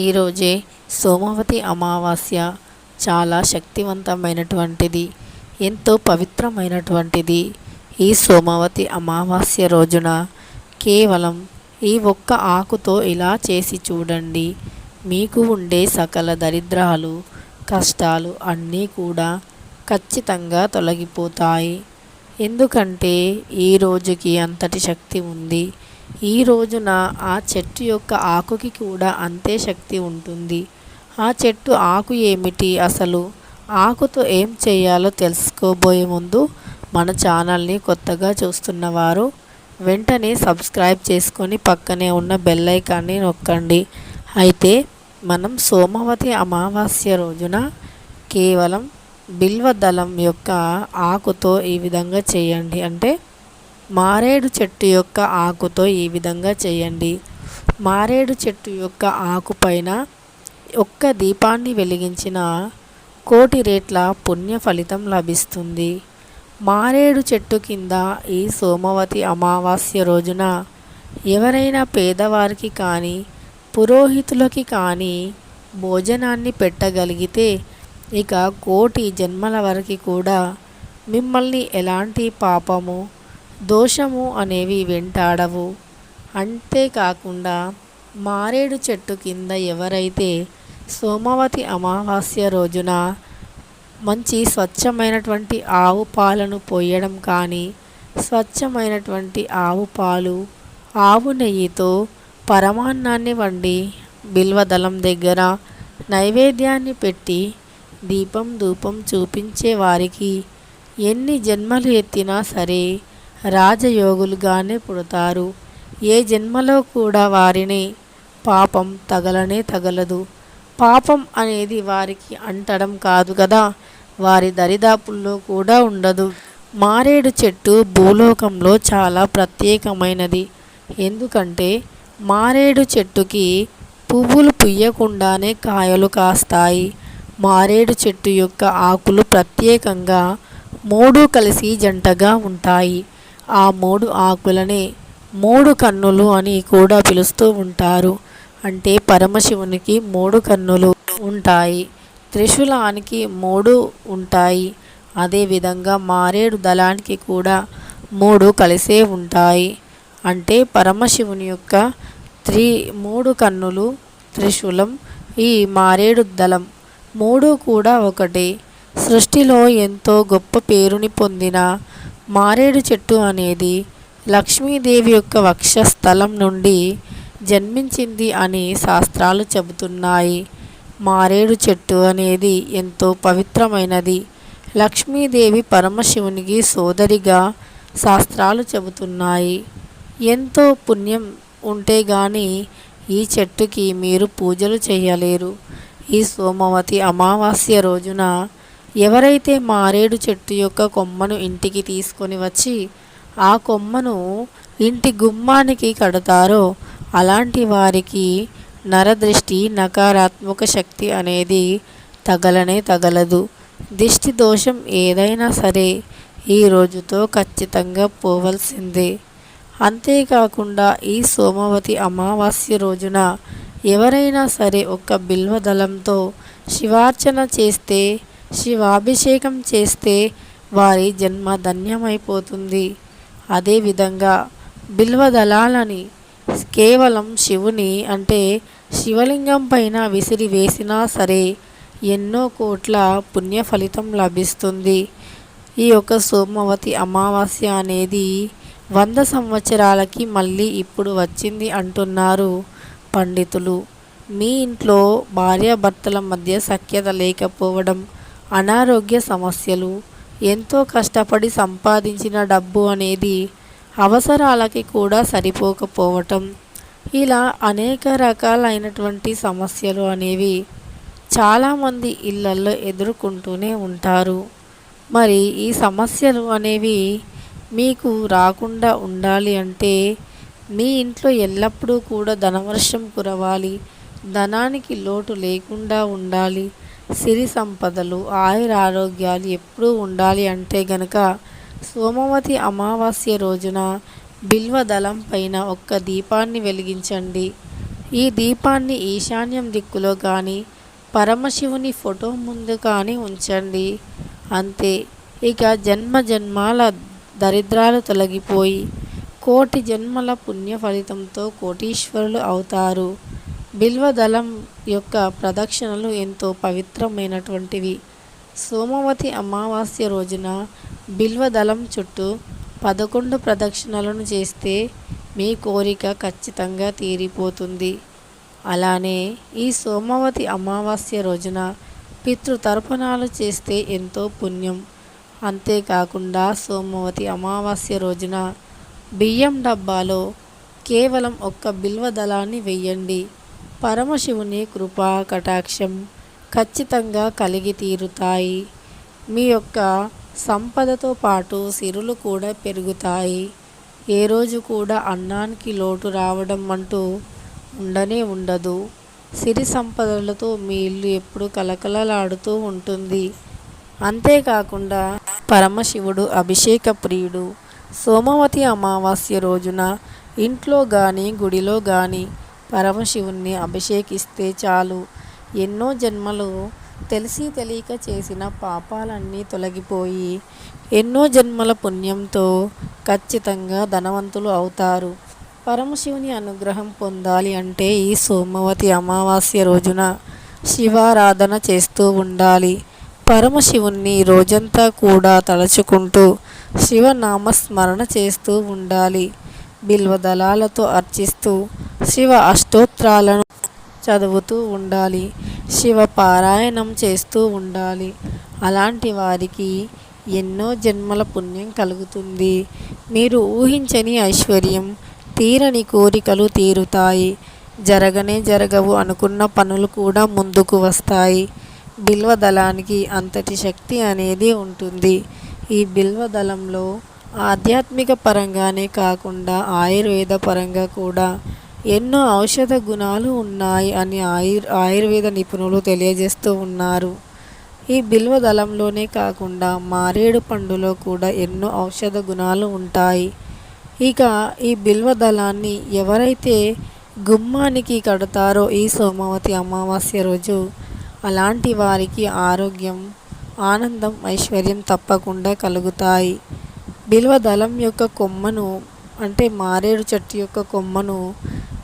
ఈరోజే సోమవతి అమావాస్య చాలా శక్తివంతమైనటువంటిది ఎంతో పవిత్రమైనటువంటిది. ఈ సోమవతి అమావాస్య రోజున కేవలం ఈ ఒక్క ఆకుతో ఇలా చేసి చూడండి. మీకు ఉండే సకల దరిద్రాలు కష్టాలు అన్నీ కూడా ఖచ్చితంగా తొలగిపోతాయి. ఎందుకంటే ఈ రోజుకి అంతటి శక్తి ఉంది. ఈ రోజున ఆ చెట్టు యొక్క ఆకుకి కూడా అంతే శక్తి ఉంటుంది. ఆ చెట్టు ఆకు ఏమిటి అసలు? ఆకుతో ఏం చేయాలో తెలుసుకోబోయే ముందు మన ఛానల్ని కొత్తగా చూస్తున్నవారు వెంటనే సబ్స్క్రైబ్ చేసుకొని పక్కనే ఉన్న బెల్ ఐకాన్ని నొక్కండి. అయితే మనం సోమవతి అమావాస్య రోజున కేవలం బిల్వదళం యొక్క ఆకుతో ఈ విధంగా చేయండి. అంటే మారేడు చెట్టు యొక్క ఆకుతో ఈ విధంగా చేయండి. మారేడు చెట్టు యొక్క ఆకుపైన ఒక్క దీపాన్ని వెలిగించిన కోటి రేట్ల పుణ్య ఫలితం లభిస్తుంది. మారేడు చెట్టు కింద ఈ సోమవతి అమావాస్య రోజున ఎవరైనా పేదవారికి కానీ పురోహితులకి కానీ భోజనాన్ని పెట్టగలిగితే ఇక కోటి జన్మల వరకు కూడా మిమ్మల్ని ఎలాంటి పాపము దోషము అనేవి వెంటాడవు. అంతేకాకుండా మారేడు చెట్టు కింద ఎవరైతే సోమవతి అమావాస్య రోజున మంచి స్వచ్ఛమైనటువంటి ఆవు పాలను పోయడం కానీ స్వచ్ఛమైనటువంటి ఆవు పాలు ఆవు నెయ్యితో పరమాన్నాన్ని వండి బిల్వదళం దగ్గర నైవేద్యాన్ని పెట్టి దీపం ధూపం చూపించే వారికి ఎన్ని జన్మలు ఎత్తినా సరే రాజయోగులుగానే పుడతారు. ఏ జన్మలో కూడా వారిని పాపం తగలనే తగలదు. పాపం అనేది వారికి అంటడం కాదు కదా. వారి దరిదాపుల్లో కూడా ఉండదు. మారేడు చెట్టు భూలోకంలో చాలా ప్రత్యేకమైనది. ఎందుకంటే మారేడు చెట్టుకి పువ్వులు పుయ్యకుండానే కాయలు కాస్తాయి. మారేడు చెట్టు యొక్క ఆకులు ప్రత్యేకంగా మూడు కలిసి జంటగా ఉంటాయి. ఆ మూడు ఆకులనే మూడు కన్నులు అని కూడా పిలుస్తూ ఉంటారు. అంటే పరమశివునికి మూడు కన్నులు ఉంటాయి. త్రిశూలానికి మూడు ఉంటాయి. అదేవిధంగా మారేడు దళానికి కూడా మూడు కలిసే ఉంటాయి. అంటే పరమశివుని యొక్క త్రి మూడు కన్నులు త్రిశూలం ఈ మారేడు దళం మూడు కూడా ఒకటే. సృష్టిలో ఎంతో గొప్ప పేరుని పొందిన మారేడు చెట్టు అనేది లక్ష్మీదేవి యొక్క వక్షస్థలం నుండి జన్మించింది అని శాస్త్రాలు చెబుతున్నాయి. మారేడు చెట్టు అనేది ఎంతో పవిత్రమైనది. లక్ష్మీదేవి పరమశివునికి సోదరిగా శాస్త్రాలు చెబుతున్నాయి. ఎంతో పుణ్యం ఉంటే గాని ఈ చెట్టుకి మీరు పూజలు చేయలేరు. ఈ సోమవతి అమావాస్య రోజున ఎవరైతే మారేడు చెట్టు యొక్క కొమ్మను ఇంటికి తీసుకొని వచ్చి ఆ కొమ్మను ఇంటి గుమ్మానికి కడతారో అలాంటి వారికి నరదృష్టి నకారాత్మక శక్తి అనేది తగలనే తగలదు. దిష్టి దోషం ఏదైనా సరే ఈ రోజుతో ఖచ్చితంగా పోవలసిందే. అంతేకాకుండా ఈ సోమవతి అమావాస్య రోజున ఎవరైనా సరే ఒక బిల్వదళంతో శివార్చన చేస్తే శివాభిషేకం చేస్తే వారి జన్మ ధన్యమైపోతుంది. అదేవిధంగా బిల్వదళాలని కేవలం శివుని అంటే శివలింగం పైన విసిరి వేసినా సరే ఎన్నో కోట్ల పుణ్య ఫలితం లభిస్తుంది. ఈ యొక్క సోమవతి అమావాస్య అనేది వంద సంవత్సరాలకి మళ్ళీ ఇప్పుడు వచ్చింది అంటున్నారు పండితులు. మీ ఇంట్లో భార్యాభర్తల మధ్య సఖ్యత లేకపోవడం అనారోగ్య సమస్యలు ఎంతో కష్టపడి సంపాదించిన డబ్బు అనేది అవసరాలకి కూడా సరిపోకపోవటం. ఇలా అనేక రకాలైనటువంటి సమస్యలు అనేవి చాలామంది ఇళ్ళల్లో ఎదుర్కొంటూనే ఉంటారు. మరి ఈ సమస్యలు అనేవి మీకు రాకుండా ఉండాలి అంటే మీ ఇంట్లో ఎల్లప్పుడూ కూడా ధనవర్షం కురవాలి ధనానికి లోటు లేకుండా ఉండాలి సిరి సంపదలు ఆయుర ఆరోగ్యాలు ఎప్పుడూ ఉండాలి అంటే గనక సోమవతి అమావాస్య రోజున బిల్వ దళం పైన ఒక్క దీపాన్ని వెలిగించండి. ఈ దీపాన్ని ఈశాన్యం దిక్కులో కానీ పరమశివుని ఫోటో ముందు కానీ ఉంచండి. అంతే. ఇక జన్మ జన్మాల దరిద్రాలు తొలగిపోయి కోటి జన్మల పుణ్య ఫలితంతో కోటీశ్వరులు అవుతారు. బిల్వదళం యొక్క ప్రదక్షిణలు ఎంతో పవిత్రమైనటువంటివి. సోమవతి అమావాస్య రోజున బిల్వదళం చుట్టూ పదకొండు ప్రదక్షిణలను చేస్తే మీ కోరిక ఖచ్చితంగా తీరిపోతుంది. అలానే ఈ సోమవతి అమావాస్య రోజున పితృతర్పణాలు చేస్తే ఎంతో పుణ్యం. అంతేకాకుండా సోమవతి అమావాస్య రోజున బియ్యం డబ్బాలో కేవలం ఒక్క బిల్వ దళాన్ని వెయ్యండి. పరమశివుని కృపా కటాక్షం ఖచ్చితంగా కలిగి తీరుతాయి. మీ యొక్క సంపదతో పాటు సిరులు కూడా పెరుగుతాయి. ఏ రోజు కూడా అన్నానికి లోటు రావడం అంటూ ఉండనే ఉండదు. సిరి సంపదలతో మీ ఇల్లు ఎప్పుడు కలకలలాడుతూ ఉంటుంది. అంతేకాకుండా పరమశివుడు అభిషేక ప్రియుడు. సోమవతి అమావాస్య రోజున ఇంట్లో కానీ గుడిలో కానీ పరమశివుణ్ణి అభిషేకిస్తే చాలు. ఎన్నో జన్మలు తెలిసి తెలియక చేసిన పాపాలన్నీ తొలగిపోయి ఎన్నో జన్మల పుణ్యంతో ఖచ్చితంగా ధనవంతులు అవుతారు. పరమశివుని అనుగ్రహం పొందాలి అంటే ఈ సోమవతి అమావాస్య రోజున శివారాధన చేస్తూ ఉండాలి. పరమశివుణ్ణి రోజంతా కూడా తలుచుకుంటూ శివనామస్మరణ చేస్తూ ఉండాలి. బిల్వదళాలతో అర్చిస్తూ శివ అష్టోత్రాలను చదువుతూ ఉండాలి. శివ పారాయణం చేస్తూ ఉండాలి. అలాంటి వారికి ఎన్నో జన్మల పుణ్యం కలుగుతుంది. మీరు ఊహించని ఐశ్వర్యం తీరని కోరికలు తీరుతాయి. జరగనే జరగవు అనుకున్న పనులు కూడా ముందుకు వస్తాయి. బిల్వదళానికి అంతటి శక్తి అనేది ఉంటుంది. ఈ బిల్వదళంలో ఆధ్యాత్మిక పరంగానే కాకుండా ఆయుర్వేద పరంగా కూడా ఎన్నో ఔషధ గుణాలు ఉన్నాయి అని ఆయుర్ ఆయుర్వేద నిపుణులు తెలియజేస్తూ ఉన్నారు. ఈ బిల్వ దళంలోనే కాకుండా మారేడు పండులో కూడా ఎన్నో ఔషధ గుణాలు ఉంటాయి. ఇక ఈ బిల్వ దళాన్ని ఎవరైతే గుమ్మానికి కడతారో ఈ సోమవతి అమావాస్య రోజు అలాంటి వారికి ఆరోగ్యం ఆనందం ఐశ్వర్యం తప్పకుండా కలుగుతాయి. బిల్వ దళం యొక్క కొమ్మను అంటే మారేడు చెట్టు యొక్క కొమ్మను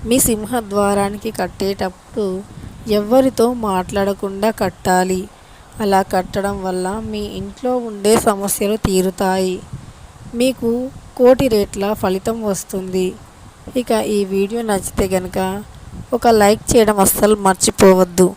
మీ సింహద్వారానికి కట్టేటప్పుడు ఎవ్వరితో మాట్లాడకుండా కట్టాలి. అలా కట్టడం వల్ల మీ ఇంట్లో ఉండే సమస్యలు తీరుతాయి. మీకు కోటి రేట్ల ఫలితం వస్తుంది. ఇక ఈ వీడియో నచ్చితే కనుక ఒక లైక్ చేయడం అస్సలు మర్చిపోవద్దు.